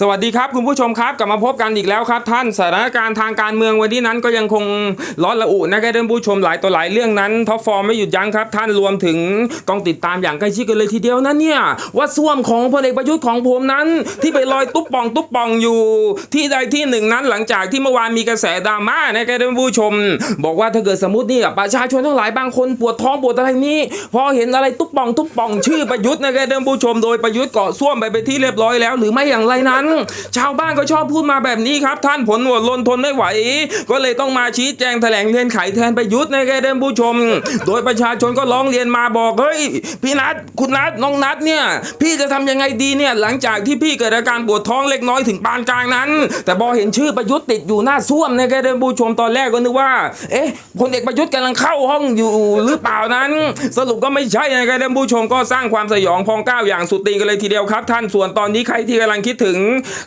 สวัสดีครับคุณผู้ชมครับกลับมาพบกันอีกแล้วครับ ท่านสถานการณ์ทางการเมืองวันนี้นั้นก็ยังคงร้อนระอุนะครับท่านผู้ชมหลายต่อหลายเรื่องนั้นท็อปฟอร์มไม่หยุดยั้งครับ ท่านรวมถึงต้องติดตามอย่างใกล้ชิดกันเลยทีเดียวนะเนี่ยว่าส้วมของพลเอกประยุทธ์ของผมนั้น ที่ไปลอยตุ๊บป่องตุ๊บป่องอยู่ ที่ใดที่หนึ่งนั้นหลังจากที่เมื่อวานมีกระแสดราม่านะครับท่านผู้ชม บอกว่าถ้าเกิดสมมตินี่ประชาชนทั้งหลายบางคนปวดท้องปวดอะไรนี้พอเห็นอะไรตุ๊บป่องตุ๊บป่องชื่อประยุทธ์นะครับท่านผู้ชมโดยประยุทธ์เกาะส้วมไปเป็นที่เรียบร้อยแล้ว หรือไม่อย่างไรนั้นชาวบ้านก็ชอบพูดมาแบบนี้ครับ ท่านผลโหวตลนทนไม่ไหว ก็เลยต้องมาชี้แจงแถลงเรียนไขแทนประยุทธ์ในะครับท่านผู้ชม โดยประชาชนก็ร้องเรียนมาบอกเฮ้ยพี่นัทคุณนัทน้องนัทเนี่ย พี่จะทำยังไงดีเนี่ยหลังจากที่พี่เกิดอาการปวดท้องเล็กน้อยถึงปานกลางนั้น แต่พอเห็นชื่อประยุทธ์ติดอยู่หน้าส้วมนะครับท่านผู้ชมตอนแรกก็นึกว่า เอ๊ะพลเอกประยุทธ์กำลังเข้าห้องอยู่หรือเปล่านั้น สรุปก็ไม่ใช่นะครับท่านผู้ชมก็สร้างความสยองพองก้าวอย่างสุดตีกันเลยทีเดียวครับ ท่านส่วนตอนนี้ใครที่กำลังคิดถึง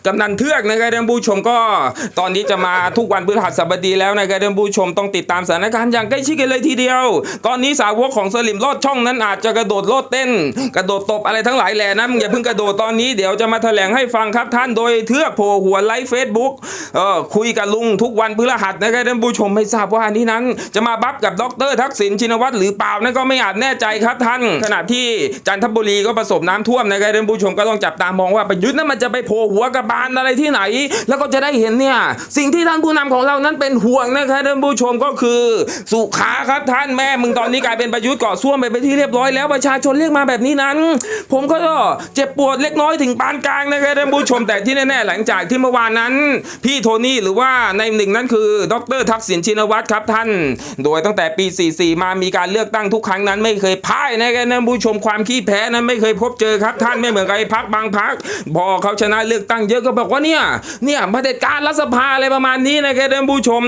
กำนันเทือกนะครับท่านผู้ชมก็ตอนนี้จะมาทุกวันพฤหัสบดีแล้วนะครับท่านผู้ชมต้องติดตามสถานการณ์อย่างใกล้ชิดกันเลยทีเดียว ตอนนี้สาวกของสลิมลอดช่องนั้นอาจจะกระโดดโลดเต้น กระโดดตบอะไรทั้งหลายแหล่นะอย่าเพิ่งกระโดดตอนนี้เดี๋ยวจะมาแถลงให้ฟังครับท่านโดยเทือกโผล่หัวไลฟ์เฟซบุ๊กเออคุยกับลุงทุกวันพฤหัสนะครับท่านผู้ชมไม่ทราบว่านี้นั้น จะมาบัฟกับดรทักษิณชินวัตรหรือเปล่านั่นก็ไม่อาจแน่ใจครับท่านขณะที่จันทบุรีก็ประสบน้ำท่วมนะครับท่านผู้ชมก็ต้องจับตามองว่าประยุทธ์นั้นมันจะไปโผล่หัวกระบาลอะไรที่ไหน แล้วก็จะได้เห็นเนี่ย สิ่งที่ท่านผู้นำของเรานั้นเป็นห่วงนะครับท่านผู้ชมก็คือ สุขาครับท่านแม่มึงตอนนี้กลายเป็นประยุทธ์เกาะส้วมไปเป็นที่เรียบร้อยแล้วประชาชนเรียกมาแบบนี้นั้น ผมก็เจ็บปวดเล็กน้อยถึงปานกลางนะครับท่านผู้ชมแต่ที่แน่ๆหลังจากที่เมื่อวานนั้น พี่โทนี่หรือว่าในหนึ่งนั้นคือ ดรทักษิณชินวัตรครับท่าน โดยตั้งแต่ปี 44 มามีการเลือกตั้งทุกครั้งนั้นไม่เคยพ่ายนะครับท่านผู้ชมความขี้แพ้นั้นไม่เคยพบเจอครับท่านไม่เหมือนกับไอ้พักบางพักพอเขาชนะเลือกตั้งเยอะก็บอกว่าเนี่ยเนี่ยเผด็จการรัฐสภาอะไรประมาณนี้นะครับท่านผู้ชม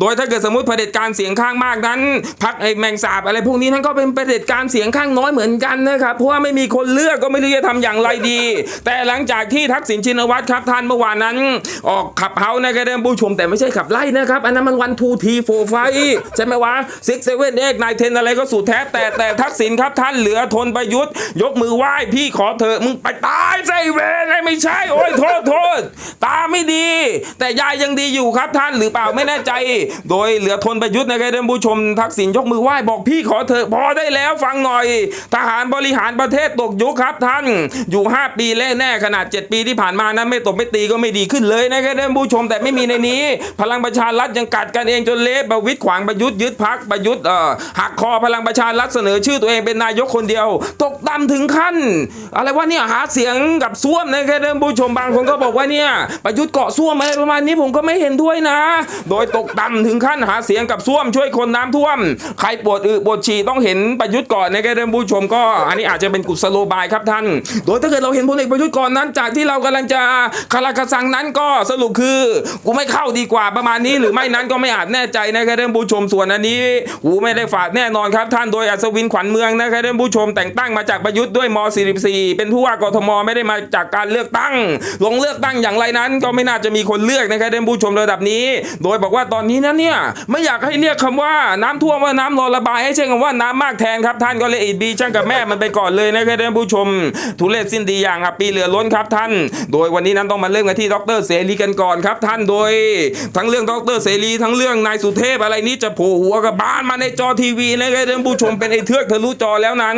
โดยถ้าเกิดสมมติเผด็จการเสียงข้างมากนั้นพักไอ้แมงสาบอะไรพวกนี้นั้นก็เป็นเผด็จการเสียงข้างน้อยเหมือนกันนะครับเพราะว่าไม่มีคนเลือกก็ไม่รู้จะทำอย่างไรดี แต่หลังจากที่ทักษิณชินวัตรครับท่านเมื่อวานนั้น ออกขับเฮานะครับท่านผู้ชมแต่ไม่ใช่ขับไล่นะครับ อันนั้นมันวันทูทีโฟไฟใช่ไหมวะซิกเซเว่นเอ็กนายเทนอะไรก็สุดแท้แต่แต่ทักษิณครับท่านเหลือทนประยุทธ์ ยกมือไหว้พี่ขอเถอะมึงไปตายใส่เวรไม่ใช่โอ้ยโทษโทษ ตาไม่ดี แต่ยายยังดีอยู่ครับท่านหรือเปล่าไม่แน่ใจ โดยเหลือทนประยุทธ์นะครับท่านผู้ชมทักษิณยกมือไหว้บอกพี่ขอเถอะพอได้แล้วฟังหน่อย ทหารบริหารประเทศตกยุคครับท่าน อยู่ 5 ปีแน่แน่ขนาด 7 ปีที่ผ่านมานั้นไม่ตบไม่ตีก็ไม่ดีขึ้นเลยนะครับท่านผู้ชมแต่ไม่มีในนี้ พลังประชารัฐยังกัดกันเองจนเละประวิตรขวางประยุทธ์ยึดพักประยุทธ์เออหักคอพลังประชารัฐเสนอชื่อตัวเองเป็นนายกคนเดียว ตกต่ำถึงขั้น อะไรว่าเนี่ยหาเสียงกับส้วมนะครับท่านผู้ชมบางคนก็บอกว่าเนี่ยประยุทธ์เกาะส้วมอะไรประมาณนี้ผมก็ไม่เห็นด้วยนะ โดยตกต่ำถึงขั้นหาเสียงกับส้วมช่วยคนน้ำท่วม ใครปวดอึปวดฉี่ต้องเห็นประยุทธ์ก่อนนะครับท่านผู้ชมก็ อันนี้อาจจะเป็นกุศโลบายครับท่าน โดยถ้าเกิดเราเห็นพลเอกประยุทธ์ก่อนนั้น จากที่เรากำลังจะคาราคาซังนั้นก็สรุปคือกูไม่เข้าดีกว่าประมาณนี้หรือไม่นั้นก็ไม่อาจแน่ใจนะครับท่านผู้ชมส่วนอันนี้กูไม่ได้ฝากแน่นอนครับท่านโดยอัศวินขวัญเมืองนะครับท่านผู้ชมแต่งตั้งมาจากประยุทธ์ด้วยม 44 เป็นผู้ว่ากทมไม่ได้มาจากการเลือกตั้งลงเลือกตั้งอย่างไรนั้น ก็ไม่น่าจะมีคนเลือกนะครับท่านผู้ชมระดับนี้ โดยบอกว่าตอนนี้นั้นเนี่ยไม่อยากให้เรียกคำว่าน้ำท่วมว่าน้ำรอระบายให้ใช้คำว่าน้ำมากแทนครับท่านก็เลยอีบีช่างกับแม่มันไปก่อนเลยนะครับท่านผู้ชม ทุเรศสิ้นดีอย่างอะปีเหลือล้นครับท่าน โดยวันนี้นั้นต้องมาเริ่มกันที่ดรเสรีกันก่อนครับท่านโดย ทั้งเรื่องดรเสรีทั้งเรื่องนายสุเทพอะไรนี้จะโผล่หัวกับบ้านมาในจอทีวีนะครับท่านผู้ชมเป็นไอ้เทือกทะลุจอแล้วนั้น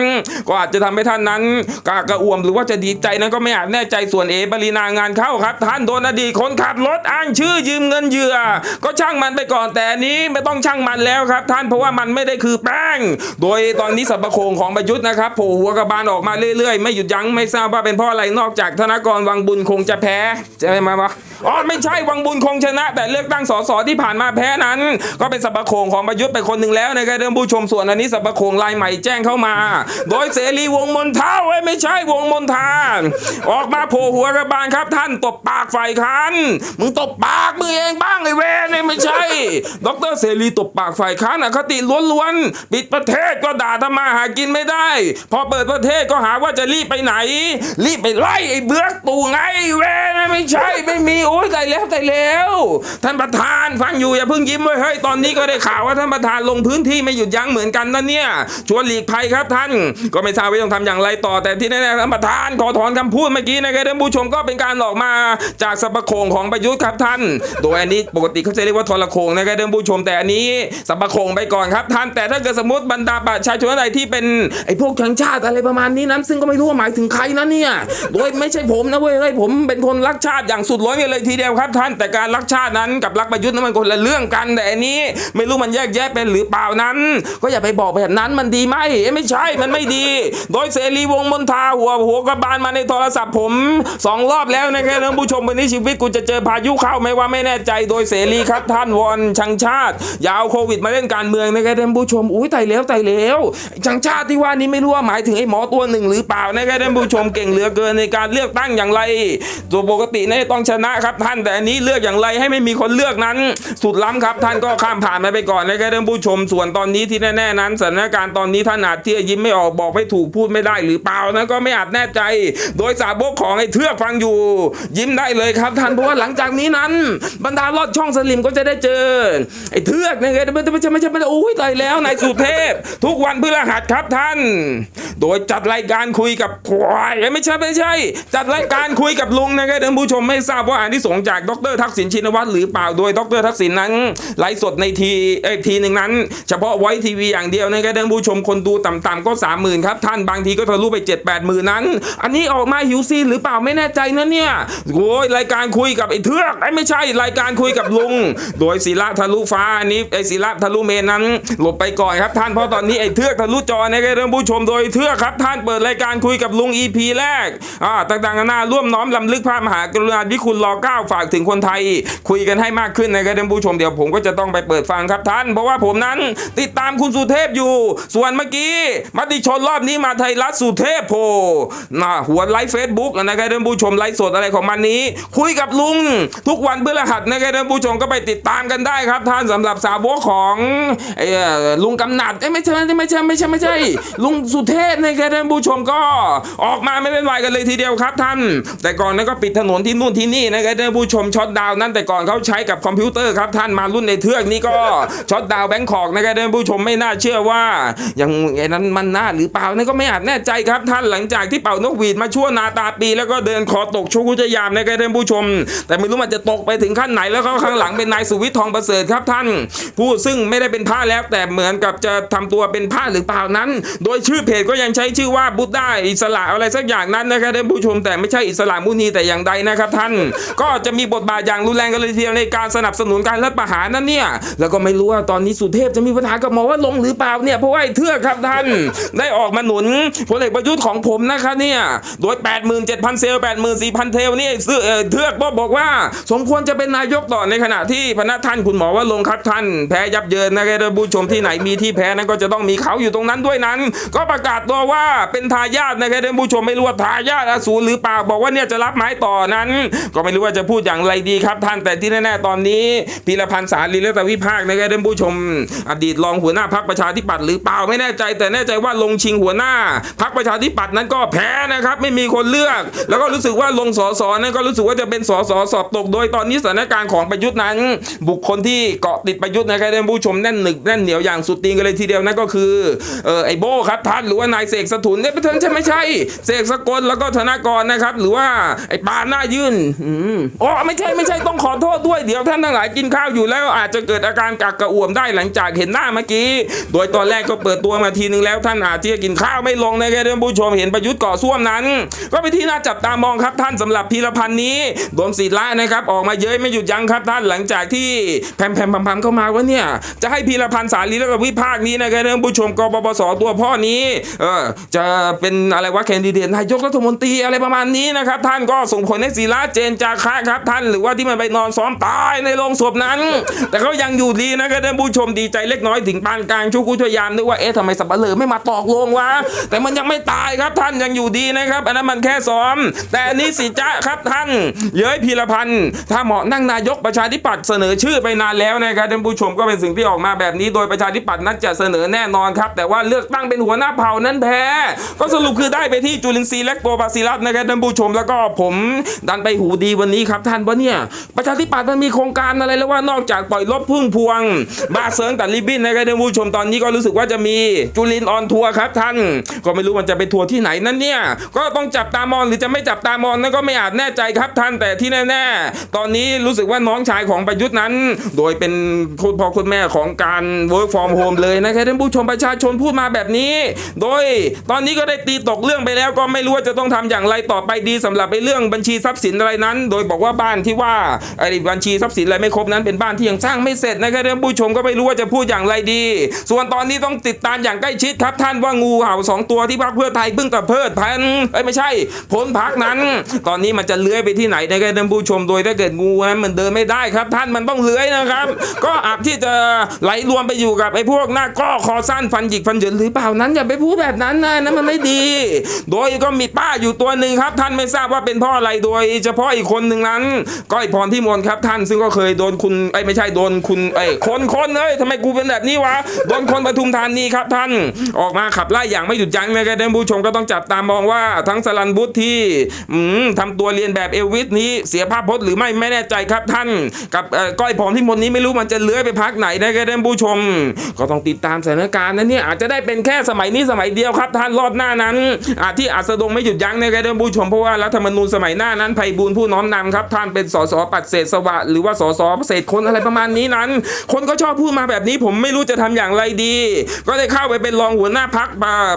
ก็อาจจะทำให้ท่านนั้นกากระอ่วมหรือว่าจะดีใจนั้นก็ไม่อาจแน่ใจส่วนเอปรินางานเข้าครับ ท่านโดนอดีตคนขับรถอ้างชื่อยืมเงินเหยื่อ ก็ช่างมันไปก่อนแต่นี้ไม่ต้องช่างมันแล้วครับ ท่านเพราะว่ามันไม่ได้คือแป้ง โดยตอนนี้สับโคงของประยุทธ์นะครับโผล่หัวกระบาลออกมาเรื่อยๆ ไม่หยุดยั้งไม่ทราบว่าเป็นเพราะอะไรนอกจากธนกรวังบุญคงจะแพ้ใช่ไหมวะอ๋อไม่ใช่วังบุญคงชนะ แต่เลือกตั้งสสที่ผ่านมาแพ้นั้น ก็เป็นสับโคงของประยุทธ์ไปคนหนึ่งแล้วนะครับท่านผู้ชมส่วนอันนี้สับโคงลายใหม่แจ้งเข้ามา โดยเสรีวงมนเท้าไม่ใช่วงมนทาออกมาโผล่หัวกระบาลครับ ท่านตบปากฝ่ายค้านมึงตบปากมึงเองบ้างไอ้เวนเนี่ยไม่ใช่ ดรเสรีตบปากฝ่ายค้านอคติล้วนๆปิดประเทศก็ด่าทำมาหากินไม่ได้ พอเปิดประเทศก็หาว่าจะรีบไปไหน รีบไปไล่ไอ้เบื้อกตู่ไงเวนไม่ใช่ไม่มีโอ้ยตายแล้วตายแล้ว ท่านประธานฟังอยู่อย่าเพิ่งยิ้มเว้ยเฮ้ยตอนนี้ก็ได้ข่าวว่าท่านประธานลงพื้นที่ไม่หยุดยั้งเหมือนกันนะเนี่ยชวนหลีกภัยครับท่าน ก็ไม่ทราบว่าต้องทำอย่างไรต่อแต่ที่แน่ๆท่านประธานขอถอนคำพูดเมื่อกี้นะครับท่านผู้ชมก็เป็นการออกมาจากสรรพโคงของประยุทธ์ครับท่าน โดยอันนี้ปกติเขาจะเรียกว่าทรโคงนะครับท่านผู้ชมแต่อันนี้สรรพโคงไปก่อนครับท่าน แต่ถ้าเกิดสมมติบรรดาประชาชนอะไรที่เป็นไอ้พวกชังชาติอะไรประมาณนี้นั้น ซึ่งก็ไม่รู้ว่าหมายถึงใครนะเนี่ย โดยไม่ใช่ผมนะเว้ยเฮ้ยผมเป็นคนรักชาติอย่างสุดร้อยเลยทีเดียวครับท่าน แต่การรักชาตินั้นกับรักประยุทธ์นั้นมันคนละเรื่องกันแต่อันนี้ไม่รู้มันแยกแยะเป็นหรือเปล่านั้น ก็อย่าไปบอกแบบนั้นมันดีไหมไม่ใช่มันไม่ดี โดยเสรีวงมนทาหัวหัวกระบาลมาในโทรศัพท์ผมสองรอบแล้วแล้วนะครับท่านผู้ชมวันนี้ชีวิตกูจะเจอพายุเข้าไหมว่าไม่แน่ใจโดยเสรีครับท่านวอนชังชาติอยาวโควิดมาเล่นการเมืองนะครับท่านผู้ชมอุ้ยตายแล้วตายแล้วชังชาติที่ว่านี้ไม่รู้ว่าหมายถึงไอ้หมอตัวหนึ่งหรือเปล่านะครับท่านผู้ชมเก่งเหลือเกินในการเลือกตั้งอย่างไร ตัวปกติเนี่ยต้องชนะครับท่านแต่อันนี้เลือกอย่างไรให้ไม่มีคนเลือกนั้น สุดล้ำครับท่านก็ข้ามผ่านมาไปก่อนนะครับท่านผู้ชมส่วนตอนนี้ที่แน่ๆนั้นสถานการณ์ตอนนี้ท่านอาจที่ยิ้มไม่ออกบอกไม่ถูกพูดไม่ได้หรือเปล่านะก็ไม่อาจแน่ใจ โดยสาวกของไอ้เทือกฟังอยู่ยิ้มได้เลยครับท่านเพราะว่าหลังจากนี้นั้น บรรดาลอดช่องสลิมก็จะได้เจอไอ้เทือกนะครับไม่ใช่ไม่ใช่ไม่ใช่ไม่ใช่โอ้ยตายแล้วนายสุเทพ ทุกวันพฤหัสครับท่าน โดยจัดรายการคุยกับควายเอ้ไม่ใช่ไม่ใช่ จัดรายการคุยกับลุงนะครับท่านผู้ชมไม่ทราบว่าอันที่สงจากดรทักษิณชินวัตรหรือเปล่าโดยดรทักษิณนั้นไลฟ์สดในทีเอ้ทีหนึ่งนั้น เฉพาะไว้ทีวีอย่างเดียวนะครับท่านผู้ชมคนดูต่ำๆก็สามหมื่นครับท่านบางทีก็ทะลุไปเจ็ดแปดหมื่นนั้น อันนี้ออกมาหิวซีนหรือเปล่าไม่แน่ใจนะเนี่ยโอ้ยรายการคุยกับไอ้เทือกไอ้ไม่ใช่รายการคุยกับลุง โดยศิละทะลุฟ้าอันนี้ไอ้ศิละทะลุเมนนั้น หลบไปก่อนครับท่านเพราะตอนนี้ไอ้เทือกทะลุจอในะครับท่านผู้ชมโดยเทือกครับ ท่านเปิดรายการคุยกับลุง EP แรกอ่าต่างๆนานาร่วมน้อมลำลึกพระมหากรุณาธิคุณรอเก้าฝากถึงคนไทย คุยกันให้มากขึ้นนะครับท่านผู้ชมเดี๋ยวผมก็จะต้องไปเปิดฟังครับท่าน เพราะว่าผมนั้นติดตามคุณสุเทพอยู่ ส่วนเมื่อกี้มติชนรอบนี้มาไทยรัฐสุเทพโพน่ะหัวไลฟ์เฟซบุ๊กนะครับท่านผู้ชมไลฟ์สดอะไรของมันนี้ คุยกับลุง ทุกวันเพฤหัสนะครับท่านผู้ชมก็ไปติดตามกันได้ครับ ท่านสำหรับสาวกของไอ้ลุงกำนัดเอ้ไม่ใช่ไม่ใช่ไม่ใช่ไม่ใช่ ลุงสุเทพนะครับท่านผู้ชมก็ออกมาไม่เป็นไรกันเลยทีเดียวครับท่าน แต่ก่อนนั้นก็ปิดถนนที่นู่นที่นี่นะครับท่านผู้ชมช็อตดาวน์นั้นแต่ก่อนเขาใช้กับคอมพิวเตอร์ครับท่านมารุ่นในเทือกนี่ก็ช็อตดาวแบงคอกนะครับท่านผู้ชมไม่น่าเชื่อว่าอย่างไอ้นั้นมันน่าหรือเปล่านั่นก็ไม่อาจแน่ใจครับท่านหลังจากที่เป่านกหวีดมาชั่วนาตาปี แล้วก็เดินคอตกชุกุจยามนะครับท่านผู้ชม แต่ไม่รู้มันจะตกไปถึงขั้นไหนแล้วก็ข้างหลังเป็นนายสุวิทย์ทองประเสริฐครับท่าน ผู้ซึ่งไม่ได้เป็นพระแล้วแต่เหมือนกับจะทำตัวเป็นพระหรือเปล่านั้น โดยชื่อเพจก็ยังใช้ชื่อว่าบุตรได้อิสระอะไรสักอย่างนั้นนะครับท่านผู้ชมแต่ไม่ใช่อิสระมุนีแต่อย่างใดนะครับท่าน ก็จะมีบทบาทอย่างรุนแรงกันเลยทีเดียวในการสนับสนุนการรัฐประหารนั่นเนี่ยแล้วก็ไม่รู้ว่าตอนนี้สุเทพจะมีปัญหากับหมอว่าลงหรือเปล่าเนี่ยเพราะว่าเทือกครับท่าน ได้ออกมาหนุนพลเอกประยุทธ์ของผมนะครับเนี่ยโดย 87,000เซลล์84,000เทลนี่เสื้อเอ่เทือกก็บอกว่า สมควรจะเป็นนายกต่อในขณะที่พนักท่านคุณหมอว่าลงครับท่าน แพ้ยับเยินนะครับท่านผู้ชมที่ไหนมีที่แพ้นั้นก็จะต้องมีเขาอยู่ตรงนั้นด้วยนั้น ก็ประกาศตัวว่าเป็นทายาทนะครับท่านผู้ชมไม่รู้ว่าทายาทอสูรหรือเปล่าบอกว่าเนี่ยจะรับไม้ต่อนั้น ก็ไม่รู้ว่าจะพูดอย่างไรดีครับท่านแต่ที่แน่ๆตอนนี้พีรพันธ์สาลีรัตวิภาคนะครับท่านผู้ชม อดีตรองหัวหน้าพักประชาธิปัตย์หรือเปล่าไม่แน่ใจ แต่แน่ใจว่าลงชิงหัวหน้าพักประชาธิปัตย์นั้นก็แพ้นะครับไม่มีคนเลือก แล้วก็รู้สึกว่าลงสสนั้นก็รู้สึกว่าจะเป็นสสสอบตก โดยตอนนี้สถานการณ์ของประยุทธ์นั้น บุคคลที่เกาะติดประยุทธ์นะครับท่านผู้ชมแน่นหนึกแน่นเหนียวอย่างสุดตีนกันเลยทีเดียวนั่นก็คือเออไอโบครับท่านหรือว่านายเสกสถุนเนี่ยเป็นใช่ไม่ใช่เสกสกลแล้วก็ธนากรนะครับ หรือว่าไอปาหน้ายื่นอ๋อไม่ใช่ไม่ใช่ต้องขอโทษด้วยเดี๋ยวท่านทั้งหลายกินข้าวอยู่แล้วอาจจะเกิดอาการกักกระอ่วมได้หลังจากเห็นหน้าเมื่อกี้ โดยตอนแรกก็เปิดตัวมาทีนึงแล้วท่านอาจจะกินข้าวไม่ลงนะครับท่านผู้ชมเห็นประยุทธ์ก่อส้วมนั้น ก็เป็นที่น่าจับตามองครับท่านสำหรับพีรพันธ์นี้โดมศิละนะครับออกมาเย้ยไม่หยุดยั้งครับท่านหลังจากที่แผ่มแผ่มพัมๆเข้ามาว่าเนี่ยจะให้พีรพันธ์สาลีแล้วก็วิภาคนี้นะครับท่านผู้ชมกปปสตัวพ่อนี้เออจะเป็นอะไรวะแคนดิเดตนายกรัฐมนตรีอะไรประมาณนี้นะครับท่านก็ส่งผลให้ศิละเจนจาคะครับท่านหรือว่าที่มันไปนอนซ้อมตายในโรงศพนั้น แต่เขายังอยู่ดีนะครับท่านผู้ชมดีใจเล็กน้อยถึงปานกลางชุกุชยามนึกว่าเอ๊ะทำไมสับเหร่อไม่มาตอกโลงวะแต่มันยังไม่ตายครับท่านยังอยู่ดีนะครับอันนั้นมันแค่ซ้อม แต่อันนี้สิจ๊ะครับท่าน เย้ยพีรพันธ์ถ้าเหมาะนั่งนายกประชาธิปัตย์เสนอชื่อไปนานแล้วนะครับท่านผู้ชมก็เป็นสิ่งที่ออกมาแบบนี้ โดยประชาธิปัตย์นั้นจะเสนอแน่นอนครับ แต่ว่าเลือกตั้งเป็นหัวหน้าเผ่านั้นแพ้ ก็สรุปคือได้ไปที่จุลินทรีย์และโกบาซิลัสนะครับท่านผู้ชมแล้วก็ผมดันไปหูดีวันนี้ครับท่านว่าเนี่ยประชาธิปัตย์มันมีโครงการอะไรแล้วว่านอกจากปล่อยรถพุ่งพวง บาเซิงตัดริบินนะครับท่านผู้ชมตอนนี้ก็รู้สึกว่าจะมีจุลินออนทัวร์ครับท่าน ก็ไม่รู้มันจะไปทัวร์ที่ไหนนั่นเนี่ยก็ต้องจับตามองหรือจะไม่จับตามองนั่นก็ไม่อาจแน่ใจครับท่านแต่ที่แน่ ๆ ตอนนี้รู้สึกว่าน้องชายของประยุทธ์นั้น โดยเป็นคุณพ่อคุณแม่ของการ work from home เลยนะครับท่านผู้ชมประชาชนพูดมาแบบนี้ โดยตอนนี้ก็ได้ตีตกเรื่องไปแล้วก็ไม่รู้ว่าจะต้องทำอย่างไรต่อไปดีสำหรับไอ้เรื่องบัญชีทรัพย์สินอะไรนั้น โดยบอกว่าบ้านที่ว่าไอ้บัญชีทรัพย์สินอะไรไม่ครบนั้นเป็นบ้านที่ยังสร้างไม่เสร็จนะครับท่านผู้ชมก็ไม่รู้ว่าจะพูดอย่างไรดี ส่วนตอนนี้ต้องติดตามอย่างใกล้ชิดครับ ท่านว่างูเห่าสองตัวที่พรรคเพื่อไทยเพิ่งตะเพิดพันเอ้ยไม่ใช่พ้นพักนั้นตอนนี้มันจะเลื้อยไปที่ไหนนะครับท่านผู้ชมโดยถ้าเกิดงูนั้นมันเดินไม่ได้ครับ ท่านมันต้องเลื้อยนะครับ ก็อาจที่จะไหลรวมไปอยู่กับไอ้พวกหน้าก้อคอสั้นฟันหยิกฟันเหยินหรือเปล่านั้นอย่าไปพูดแบบนั้นนะนั้นมันไม่ดี โดยก็มีป้าอยู่ตัวหนึ่งครับ ท่านไม่ทราบว่าเป็นพ่ออะไรโดย เฉพาะอีกคนหนึ่งนั้น ก้อยพรที่มนครับท่านซึ่งก็เคยโดนคุณไอ้ไม่ใช่โดนคุณไอ้คนคนเอ้ยทำไมกูเป็นแบบนี้วะโดนคนปทุมธานีครับท่านออกมาขับไล่อย่างไม่หยุดยั้งนะครับท่านผู้ชมก็ต้องจับตามองว่าทั้งสลันบุตรที่อืมทำตัวเรียนแบบเอลวิสนี้เสียภาพพจน์หรือไม่ไม่แน่ใจครับท่าน กับก้อยพรที่มนนี้ไม่รู้มันจะเลื้อยไปพักไหนนะครับท่านผู้ชม ก็ต้องติดตามสถานการณ์นะเนี่ยอาจจะได้เป็นแค่สมัยนี้สมัยเดียวครับ ท่านรอบหน้านั้นอาจที่อาจสดงไม่หยุดยั้งนะครับท่านผู้ชมเพราะว่ารัฐธรรมนูญสมัยหน้านั้นไพบูลผู้น้อมนำครับ ท่านเป็นสสปัดเศษสวะหรือว่าสสเศษคนอะไรประมาณนี้นั้น คนก็ชอบพูดมาแบบนี้ผมไม่รู้จะทำอย่างไรดี ก็ได้เข้าไปเป็นรองหัวหน้าพัก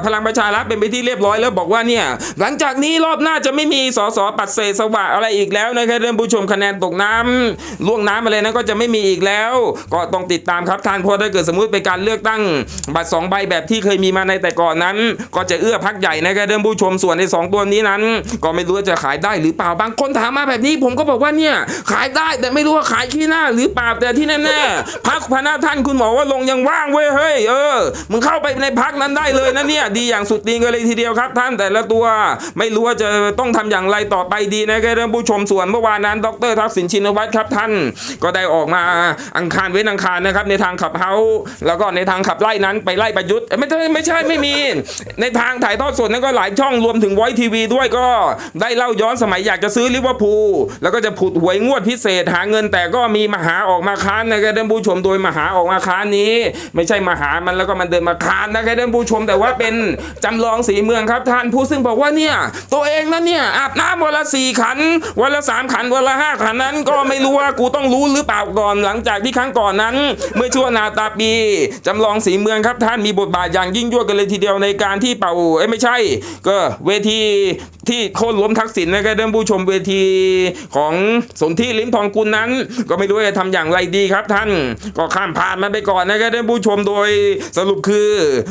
พลังประชารัฐเป็นไปที่เรียบร้อยแล้วบอกว่าเนี่ยหลังจากนี้รอบหน้าจะไม่มีสสปัดเศษสวะอะไรอีกแล้วนะครับท่านผู้ชมคะแนนตกน้ำล่วงน้ำอะไรนั้นก็จะไม่มีอีกแล้ว ก็ต้องติดตามครับท่านเพราะถ้าเกิดสมมุติเป็นการเลือกตั้ง บัตรสองใบแบบที่เคยมีมาในแต่ก่อนนั้น ก็จะเอื้อพักใหญ่นะครับท่านผู้ชมส่วนในสองตัวนี้นั้น ก็ไม่รู้ว่าจะขายได้หรือเปล่าบางคนถามมาแบบนี้ ผมก็บอกว่าเนี่ยขายได้แต่ไม่รู้ว่าขายขี้หน้าหรือเปล่าแต่ที่แน่ๆพักพนาท่านคุณหมอว่าลงยังว่างเว้ยเฮ้ยเออมึงเข้าไปในพักนั้นได้เลยนะเนี่ยดีอย่างสุดตีนเลยทีเดียวครับ ท่านแต่ละตัว ไม่รู้ว่าจะต้องทำอย่างไรต่อไปดีนะครับท่านผู้ชมส่วนเมื่อวานนั้น ดรทักษิณชินวัตรครับท่าน ก็ได้ออกมาอังคารเว้นอังคารนะครับในทางขับเฮาแล้วก็ในทางขับไล่นั้นไปไล่ประยุทธ์ไม่ใช่ไม่ใช่ไม่มี ในทางถ่ายทอดสดนั้นก็หลายช่องรวมถึงไวทีวีด้วยก็ได้เล่าย้อนสมัยอยากจะซื้อลิเวอร์พูลแล้วก็จะผุดหวยงวดพิเศษหาเงินแต่ก็มีมหาออกมาค้านนะครับท่านผู้ชมโดยมหาออกมาค้านนี้ ไม่ใช่มหามันแล้วก็มันเดินมาค้านนะครับท่านผู้ชมแต่ว่าเป็นจำลองสีเมืองครับท่านผู้ซึ่งบอกว่าเนี่ยตัวเองนั้นเนี่ยอาบน้ำวันละสี่ขัน วันละสามขัน วันละห้าขันนั้น ก็ไม่รู้ว่ากูต้องรู้หรือเปล่าก่อนหลังจากที่ครั้งก่อนนั้น เมื่อช่วงนาตาปีจำลองสีเมืองครับท่านมีบทบาทอย่างยิ่งยวดกันเลยทีเดียวในการที่เป่าเอ้ไม่ใช่ ก็เวทีที่โค่นล้มทักษิณนะครับท่านผู้ชมเวทีของสนธิลิ้มทองกุลนั้น ก็ไม่รู้จะทำอย่างไรดีครับท่าน ก็ข้ามผ่านมันไปก่อนนะครับท่านผู้ชมโดยสรุปคือ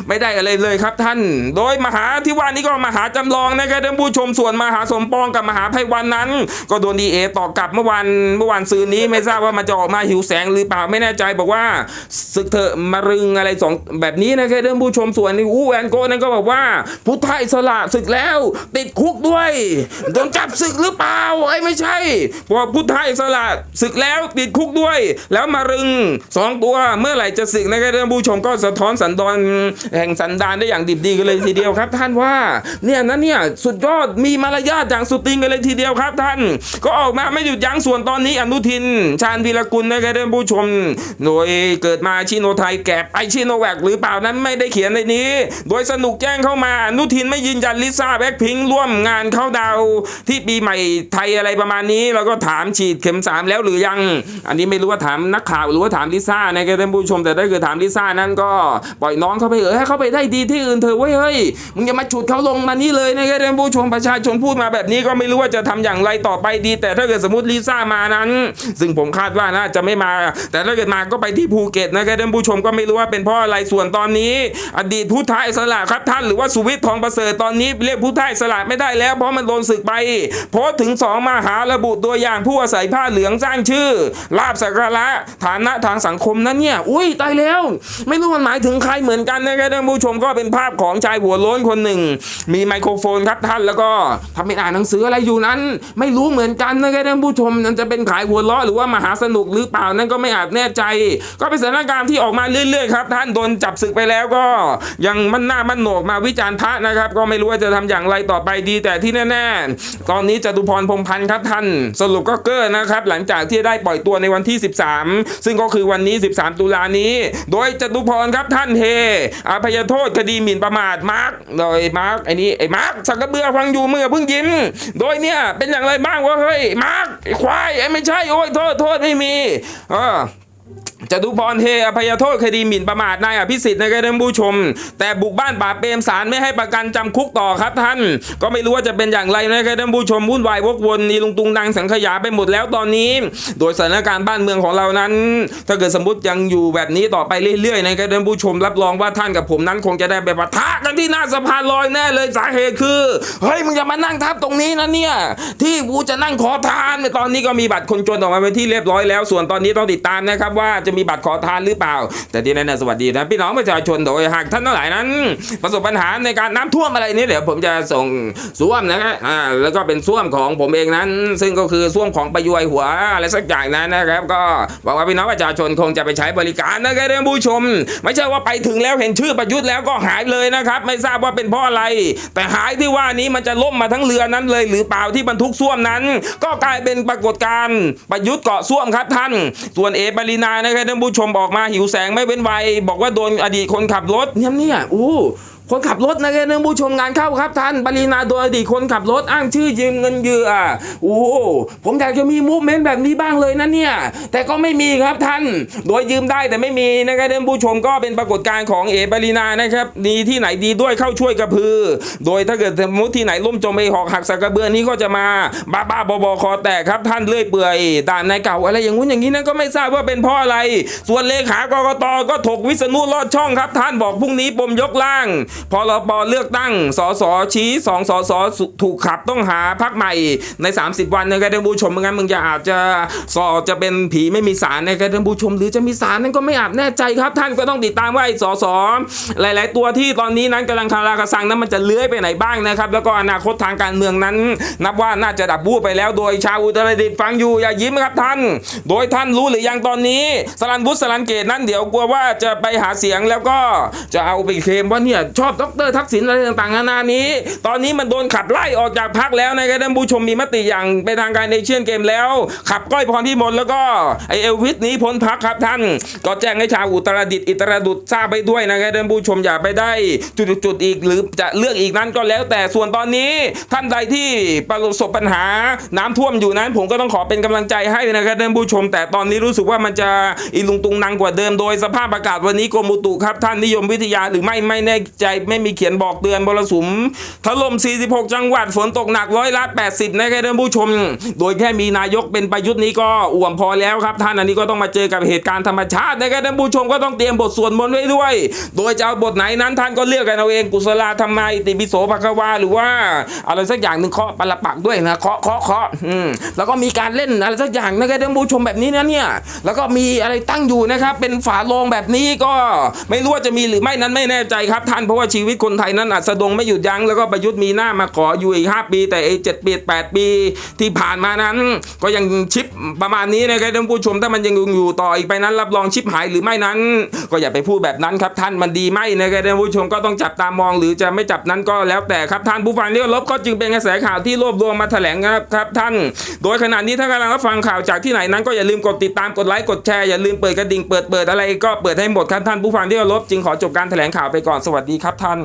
ไม่ได้อะไรเลยครับท่าน โดยมหาที่ว่านี้ก็มหาจำลองนะครับท่านผู้ชมส่วนมหาสมปองกับมหาไพวันนั้น ก็โดนดีเอต่อกลับเมื่อวันเมื่อวันซืนนี้ไม่ทราบว่ามันจะออกมาหิวแสงหรือเปล่าไม่แน่ใจบอกว่าศึกเถอะมารึงอะไรสองแบบนี้นะครับท่านผู้ชมส่วนนี้อู้แอนโกนั้นก็บอกว่า พุทธอิสระศึกแล้ว ติดคุกด้วยโดนจับศึกหรือเปล่าไอ้ไม่ใช่พราะพุทธอิสระศึกแล้วติดคุกด้วย แล้วมารึงสองตัวเมื่อไหร่จะศึกนะครับท่านผู้ชมก็สะท้อนสันดอนแห่งสันดานได้อย่างดิบดีกันเลยทีเดียวครับ ท่านว่าเนี่ยนะเนี่ยสุดยอดมีมารยาทอย่างสุดติงกันเลยทีเดียวครับท่าน ก็ออกมาไม่หยุดยั้งส่วนตอนนี้อนุทิน ชาญวีรกุลนะครับท่านผู้ชม โดยเกิดมาชิโนไทยแกบไอชิโนแวกหรือเปล่านั้นไม่ได้เขียนในนี้ โดยสนุกแจ้งเข้ามาอนุทินไม่ยืนยันลิซ่าแบ็คพิงค์ร่วมงานเข้าดาวที่ปีใหม่ไทยอะไรประมาณนี้ แล้วก็ถามฉีดเข็มสามแล้วหรือยัง อันนี้ไม่รู้ว่าถามนักข่าวหรือว่าถามลิซ่านะครับท่านผู้ชมแต่ถ้าเกิดถามลิซ่านั้นก็ปล่อยน้องเขาไปเออให้เขาไปได้ดีที่อื่นเถอะเว้ยเฮ้ยมึงอย่ามาฉุดเขาลงมานี่เลยนะครับท่านผู้ชมประชาชนพูดมาแบบนี้ก็ไม่รู้ว่าจะทำอย่างไรต่อไปดี แต่ถ้าเกิดสมมติลิซ่ามานั้น ซึ่งผมคาดว่าน่าจะไม่มา แต่ถ้าเกิดมาก็ไปที่ภูเก็ตนะครับท่านผู้ชมก็ไม่รู้ว่าเป็นเพราะอะไรส่วนตอนนี้ อดีตผู้ท้ายสละครับท่านหรือว่าสุวิทย์ทองประเสริฐตอนนี้เรียกผู้ท้ายสละไม่ได้แล้ว เพราะมันโดนศึกไปโพสถึงสองมาหาระบุตัวอย่างผู้อาศัยผ้าเหลืองสร้างชื่อลาบสักการะฐานะทางสังคมนั้นเนี่ยอุ้ยตายแล้ว ไม่รู้มันหมายถึงใครเหมือนกันนะครับท่านผู้ชมก็เป็นภาพของชายหัวโล้นคนหนึ่ง มีไมโครโฟนครับท่านแล้วก็ทำเป็นอ่านหนังสือืออะไรอยู่นั้น ไม่รู้เหมือนกันนะครับท่านผู้ชมมันจะเป็นขายหัวล้อหรือว่ามหาสนุกหรือเปล่านั่นก็ไม่อาจแน่ใจ ก็เป็นสถานการณ์ที่ออกมาเรื่อยๆครับท่านโดนจับศึกไปแล้วก็ ยังมันหน้ามันโหนกมาวิจารณ์พระนะครับ ก็ไม่รู้ว่าจะทำอย่างไรต่อไปดี แต่ที่แน่ ๆ ตอนนี้จตุพรพรหมพันธ์ครับท่าน สรุปก็เกอร์นะครับ หลังจากที่ได้ปล่อยตัวในวันที่ 13 ซึ่งก็คือวันนี้ 13 ตุลานี้ โดยจตุพรครับท่านเฮอภัยโทษคดีหมิ่นประมาทมาร์กโดยมาร์กไอ้นี่ไอ้มาร์กสักกระเบือฟังอยู่เมื่อเพิ่งยิ้มโดยเนี่ยเป็นอย่างไรบ้างวะเฮ้ยมาร์กไอควายไอ้ไม่ใช่โอ้ยโทษโทษไม่มีอ่า จตุพรเฮอภัยโทษคดีหมิ่นประมาทนายอภิสิทธิ์นะครับท่านผู้ชม แต่บุกบ้านป่าเปรมสารไม่ให้ประกันจำคุกต่อครับท่าน ก็ไม่รู้ว่าจะเป็นอย่างไรนะครับท่านผู้ชมวุ่นวายวกวนนีลุงตุงนางสังขยาไปหมดแล้วตอนนี้ โดยสถานการณ์บ้านเมืองของเรานั้น ถ้าเกิดสมมติยังอยู่แบบนี้ต่อไปเรื่อยๆนะครับท่านผู้ชมรับรองว่าท่านกับผมนั้นคงจะได้ไปปะทะกันที่หน้าสะพานลอยแน่เลยสาเหตุคือเฮ้ยมึงอย่ามานั่งทับตรงนี้นะเนี่ยที่กูจะนั่งขอทานตอนนี้ก็มีบัตรคนจนออกมาเป็นที่เรียบร้อยแล้ว ส่วนตอนนี้ต้องติดตามนะครับว่าจะมีบัตรขอทานหรือเปล่า แต่ที่แน่ๆสวัสดีนะพี่น้องประชาชนโดยหากท่านทั้งหลายนั้น ประสบปัญหาในการน้ำท่วมอะไรนี้เดี๋ยวผมจะส่งส้วมนะครับอ่าแล้วก็เป็นส้วมของผมเองนั้น ซึ่งก็คือส้วมของประยวยหัวอะไรสักอย่างนั้นนะครับ ก็หวังว่าพี่น้องประชาชนคงจะไปใช้บริการนะครับท่านผู้ชม ไม่ใช่ว่าไปถึงแล้วเห็นชื่อประยุทธ์แล้วก็หายเลยนะครับ ไม่ทราบว่าเป็นเพราะอะไร แต่หายที่ว่านี้มันจะล่มมาทั้งเรือนั้นเลยหรือเปล่าที่บรรทุกส้วมนั้น ก็กลายเป็นปรากฏการณ์ประยุทธ์เกาะส้วมครับท่าน ส่วนเอปรินานะครับท่านผู้ชมบอกมาหิวแสงไม่เว้นวัยบอกว่าโดนอดีตคนขับรถเนี่ยเนี่ยอู้ คนขับรถนะครับท่านผู้ชมงานเข้าครับท่านปรินาโดนอดีตคนขับรถอ้างชื่อยืมเงินเยื่อโอ้ผมอยากจะมีมูฟเมนต์แบบนี้บ้างเลยนะเนี่ย แต่ก็ไม่มีครับท่าน โดยยืมได้แต่ไม่มีนะครับท่านผู้ชมก็เป็นปรากฏการณ์ของเอปรินานะครับดีที่ไหนดีด้วยเข้าช่วยกระพือ โดยถ้าเกิดสมมติที่ไหนล่มจมไปหอกหักสักกระเบือนี้ก็จะมาบ้าบ้าบอบอคอแตกครับท่านเลื่อยเปื่อยด่านนายเก่าอะไรอย่างงู้นอย่างนี้นั่นก็ไม่ทราบว่าเป็นเพราะอะไร ส่วนเลขากรกตก็ถกวิษณุลอดช่องครับ ท่านบอกพรุ่งนี้ปมยกล่างพรบเลือกตั้งสสชี้สองสสถูกขับต้องหาพักใหม่ใน 30 วันนะครับท่านผู้ชมไม่งั้นมึงจะอาจจะสอจะเป็นผีไม่มีสารนะครับท่านผู้ชม หรือจะมีสารนั้นก็ไม่อาจแน่ใจครับ ท่านก็ต้องติดตามว่าไอ้สสหลาย ๆ ตัวที่ตอนนี้นั้นกำลังคาราคาซังนั้นมันจะเลื้อยไปไหนบ้างนะครับแล้วก็อนาคตทางการเมืองนั้น นับว่าน่าจะดับบู้ไปแล้วโดยชาวอุตรดิตถ์ฟังอยู่อย่ายิ้มครับท่าน โดยท่านรู้หรือยังตอนนี้สลันบุตรสลันเกตนั้นเดี๋ยวกลัวว่าจะไปหาเสียงแล้วก็จะเอาไปเคลมว่าเนี่ยชอบดรทักษิณอะไรต่างๆนานานี้ ตอนนี้มันโดนขับไล่ออกจากพักแล้วนะครับท่านผู้ชมมีมติอย่างเป็นทางการในเชียนเกมแล้ว ขับก้อยพรพิมลแล้วก็ไอเอลวิสนี้พ้นพักครับท่าน ก็แจ้งให้ชาวอุตรดิตถ์อิตรดุษทราบไปด้วยนะครับท่านผู้ชมอย่าไปได้จุดๆอีกหรือจะเลือกอีกนั้นก็แล้ว แต่ส่วนตอนนี้ท่านใดที่ประสบปัญหาน้ำท่วมอยู่นั้น ผมก็ต้องขอเป็นกำลังใจให้นะครับท่านผู้ชม แต่ตอนนี้รู้สึกว่ามันจะอีลุงตุงนังกว่าเดิมโดยสภาพอากาศวันนี้กรมอุตุครับท่านนิยมวิทยาหรือไม่ไม่แน่ใจไม่มีเขียนบอกเตือนมรสุมถล่ม 46 จังหวัดฝนตกหนักร้อยละ 80 นะครับท่านผู้ชม โดยแค่มีนายกเป็นประยุทธ์นี้ก็อ่วมพอแล้วครับ ท่านอันนี้ก็ต้องมาเจอกับเหตุการณ์ธรรมชาตินะครับท่านผู้ชมก็ต้องเตรียมบทสวดมนต์ไว้ด้วย โดยจะเอาบทไหนนั้นท่านก็เลือกกันเอาเองกุศลาธรรมายติปิโสภควาหรือว่าอะไรสักอย่างหนึ่งเคาะปลปักด้วยนะเคาะเคาะเคาะอืมแล้วก็มีการเล่นอะไรสักอย่างนะครับท่านผู้ชมแบบนี้นะเนี่ยแล้วก็มีอะไรตั้งอยู่นะครับเป็นฝาโลงแบบนี้ก็ไม่รู้ว่าจะมีหรือไม่นั้นไม่แน่ใจครับท่านเพราะว่าชีวิตคนไทยนั้นอัสดงไม่หยุดยั้งแล้วก็ประยุทธ์มีหน้ามาขออยู่อีก 5 ปี แต่ไอ้เจ็ดปีแปดปี ที่ผ่านมานั้น ก็ยังชิปประมาณนี้นะครับท่านผู้ชมถ้ามันยังอยู่ต่ออีกไปนั้น รับรองชิปหายหรือไม่นั้น ก็อย่าไปพูดแบบนั้นครับท่านมันดีไหมนะครับท่านผู้ชมก็ต้องจับตามองหรือจะไม่จับนั้นก็แล้วแต่ครับท่านผู้ฟังที่เคารพก็จึงเป็นกระแสข่าวที่รวบรวมมาแถลงครับครับท่าน โดยขณะนี้ถ้ากำลังรับฟังข่าวจากที่ไหนนั้น ก็อย่าลืมกดติดตามกดไลค์กดแชร์อย่าลืมเปิดกระดิ่งเปิดเปิดอะไรก็เปิดให้หมดครับท่านผู้ฟังที่เคารพจึงขอจบการแถลงข่าวไปก่อนสวัสดีครับท่าน